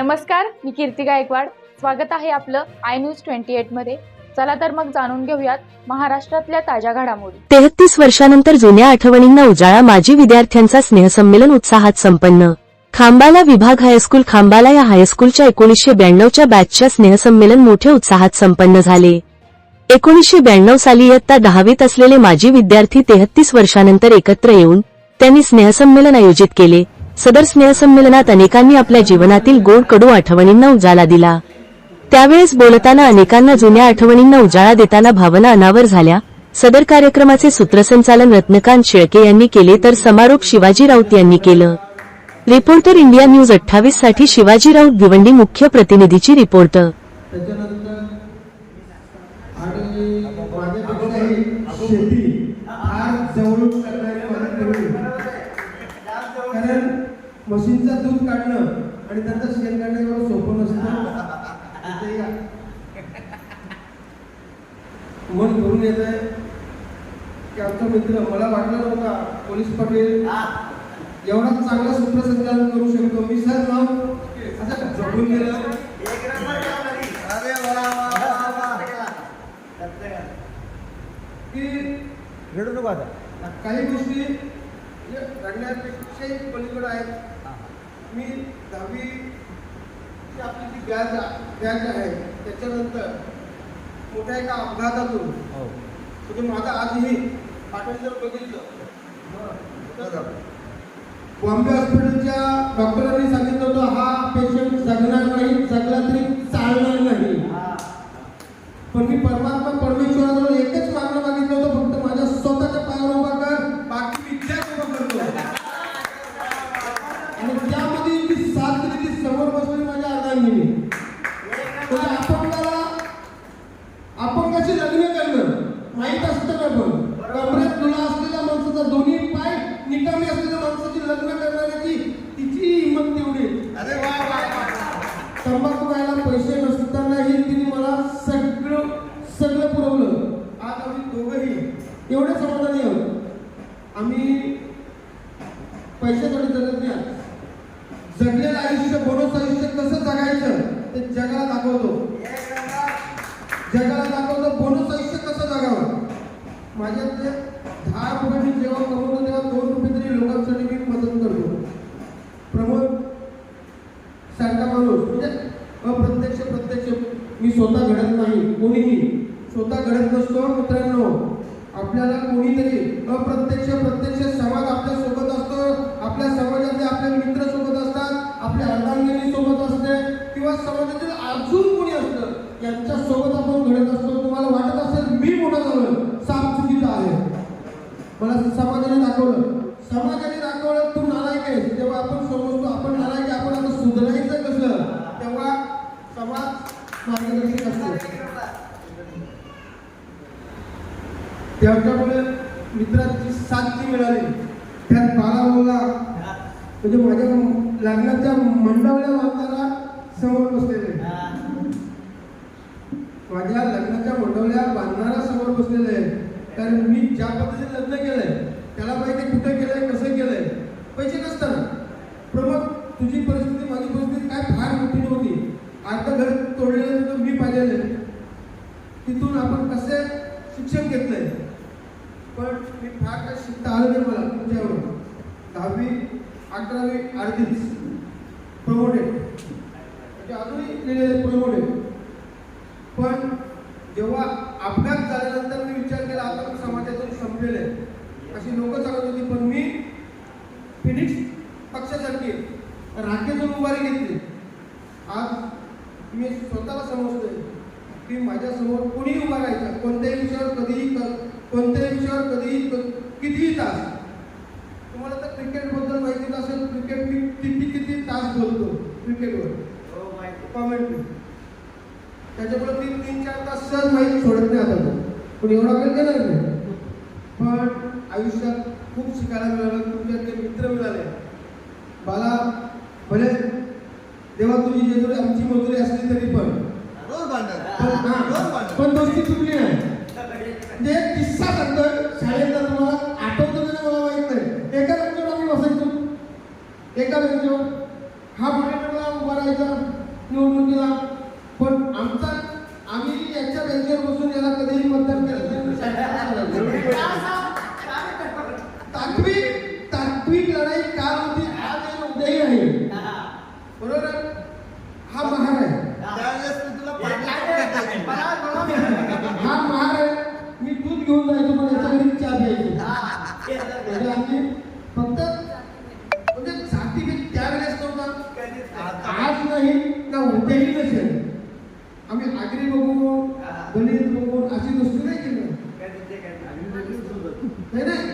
नमस्कार मी कीर्ती गायकवाड. स्वागत आहे आपलं आय न्यूज ट्वेंटी एटमध्ये. चला तर मग जाणून घेऊयात महाराष्ट्रातल्या ताज्या घडामोडी. तेहतीस वर्षानंतर जुन्या आठवणींना उजाळा माजी विद्यार्थ्यांचा स्नेहसंमेलन उत्साहात संपन्न. खांबाला विभाग हायस्कूल खांबाला या हायस्कूलच्या एकोणीसशे ब्याण्णवच्या बॅचच्या स्नेहसंमेलन मोठ्या उत्साहात संपन्न झाले. एकोणीसशे ब्याण्णव साली इयत्ता दहावीत असलेले माजी विद्यार्थी तेहतीस वर्षानंतर एकत्र येऊन त्यांनी स्नेहसंमेलन आयोजित केले. सदर स्नेहसंमेलनात अनेकांनी आपल्या जीवनातील गोड कडू आठवणींना उजाला दिला त्यावेळेस बोलताना अनेकांना जुन्या आठवणींना उजाळा देताना भावना अनावर झाल्या सदर कार्यक्रमाचे सूत्रसंचालन रत्नकांत शेळके यांनी केले तर समारोप शिवाजी राऊत यांनी केलं रिपोर्टर इंडिया न्यूज अठ्ठावीससाठी शिवाजी राऊत भिवंडी मुख्य प्रतिनिधीची रिपोर्ट आणि माझ्यापेक्षाही शेती फार जवळून करणारी मला तरुणी कारण म्हशींचं दूध काढणं आणि त्याचं शेण काढणं एवढं सोपं नसतं. मन भरून येत आहे. की आमचा मित्र मला वाटलं नव्हता पोलीस पाटील. एवढा चांगला सूत्रसंचालन करू शकतो. मी सर नाव असं जपून गेलं की? रडू नको आता. काही गोष्टी रडण्यापेक्षाही पलीकडे आहेत. मी दहावी आपली जी बॅच बॅच आहे त्याच्यानंतर मोठ्या एका अपघातातून हो. म्हणजे माझं आजही पाठवून जर बघितलं बॉम्बे हॉस्पिटलच्या डॉक्टरांनी सांगितलं होतं हा पेशंट जगणार नाही. पैसे नसतानाही तिने मला सगळं सगळं पुरवलं. आज आम्ही दोघंही एवढे समाधानी आहोत. आम्ही पैशासाठी जगत नाही आहोत. जगलेलं आयुष्य बोनस आयुष्य कसं जगायचं ते जगाला दाखवतो जगाला दाखवतो बोनस आयुष्य कसं जगावं माझ्यातले दहा रुपये मी जेव्हा कमवतो तेव्हा दोन रुपये तरी लोकांसाठी मी मदत करतो प्रमोद सारखा माणूस म्हणजे अप्रत्यक्ष प्रत्यक्ष मी स्वतः घडत नाही कोणीही. स्वतः घडत नसतो मित्रांनो. आपल्याला कोणीतरी अप्रत्यक्ष प्रत्यक्ष समाज आपल्यासोबत असतो. आपल्या समाजातले आपले मित्र सोबत असतात आपल्या अर्धांगिनी सोबत असते किंवा समाजातील अजून कोणी असतं यांच्या सोबत आपण घडत असतो. तुम्हाला वाटत असेल मी मोठा झालो साप चुकीचा आहे. मला समाज दाखवलं समाजाने दाखवलं तू नालायक आहेस तेव्हा आपण समजतो आपण नालायक आहे, आपण आता सुधारायचं कसं तेव्हा समाज मार्गदर्शक असतो त्याच्यामुळे मित्राची साथ जी मिळाली. त्यात बोलला म्हणजे माझ्या लग्नाच्या मंडवल्या बांधताना समोर बसलेले. माझ्या लग्नाच्या मंडवल्या बांधणारा समोर बसलेले. आहे कारण मी ज्या पद्धतीने लग्न केलंय त्याला माहिती कुठे केलंय कसं केलंय पैसे नसताना प्रमोद तुझी परिस्थिती माझी परिस्थिती काय फार मोठी नव्हती. आता घर तोडलेलं मी पाहिलेलं. तिथून आपण कसे शिक्षण घेतलंय? पण मी फार काय शिकता आलं नाही मला तुमच्यावर दहावी अकरावी अडतीस. प्रमोटेड म्हणजे अजूनही लिहिलेले प्रमोटेड पण जेव्हा अपघात झाल्यानंतर मी विचार केला आता मी समाजातून संपलेले. आहे. अशी लोक सांगत होती पण मी फिनिक्स पक्षासारखी राखेतून उभारी घेतली. आज मी स्वतःला समजतोय की माझ्यासमोर कोणी उभा राहायचं कोणत्याही विषयावर कधीही कर कोणत्याही विषयावर कधीही कितीही तास. तुम्हाला तर क्रिकेटबद्दल माहिती असेल क्रिकेट मी किती किती तास बोलतो क्रिकेटवर कॉमेंट्री त्याच्यामुळे मी तीन चार तास सहज माहीत सोडत नाही आता पण एवढा वेळ देणार नाही. पण आयुष्यात खूप शिकायला मिळालं तुमच्या ते मित्र मिळाले. मला भले तेव्हा तुझी जेजुरी आमची मजुरी असली तरी पण. पण हा, दोस्ती तुटली नाही. जे किस्सा सांगतोय शाळेतला तुम्हाला आठवतो की मला माहीत नाही एका बेंचवर आम्ही बसायचो एका बेंचवर हा पाठीला उभा राहायचा निवडून गेला पण आमचा आम्ही याच्या बेंचवर बसू म्हणजे आम्ही फक्त म्हणजे जातीभेद त्यावेळेस नव्हता आज नाही ना उद्याही नसेल आम्ही आगरी बघून गणित बघून अशी गोष्टी नाही केली नाही नाही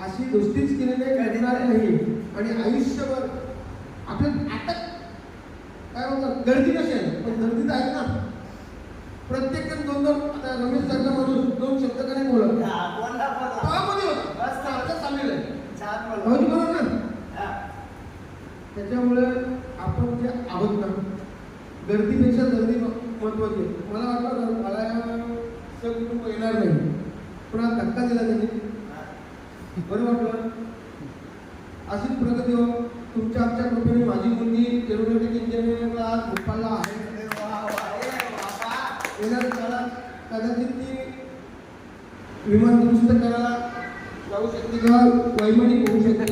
अशी गोष्टीच केली नाही करणार नाही आणि आयुष्यभर आपल्या आता काय म्हणतात गर्दी नसेल पण गर्दी तर आहे ना प्रत्येक जण दोन दोन आता रमेश सारखा माणूस दोन शब्द का नाही बोलत गावामध्ये होता. बस आता सामील आहे. भाऊजी बरोबर ना त्याच्यामुळे आपण जे आहोत ना गर्दीपेक्षा गर्दी महत्वाची आहे. मला वाटलं ना, मला कुटुंब येणार नाही. पण आज धक्का दिला त्यांनी. बरं वाटलं? अशीच प्रगती हो. तुमच्या आमच्या कृपेने माझी मुलगी एरोनॉटिक इंजिनिअरिंगला आज भोपाळला आहे. येणार काळात कदाचित ती विमान दुरुस्त करायला जाऊ शकते किंवा वैमानिक होऊ शकते.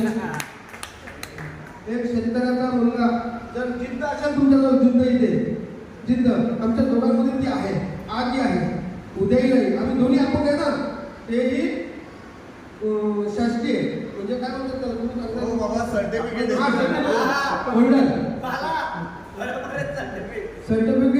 एक शेतकऱ्याचा मुलगा जर जिद्द असेल तुमच्याजवळ जिद्द येते जिद्द. आमच्या दोघांमध्ये ती आहे. आजही आहे. उद्याही नाही. आम्ही दोन्ही आपण आहे ना? तेही शासकीय. म्हणजे काय म्हणतात तुम्ही बाबा सर्टिफिकेट सर्टिफिकेट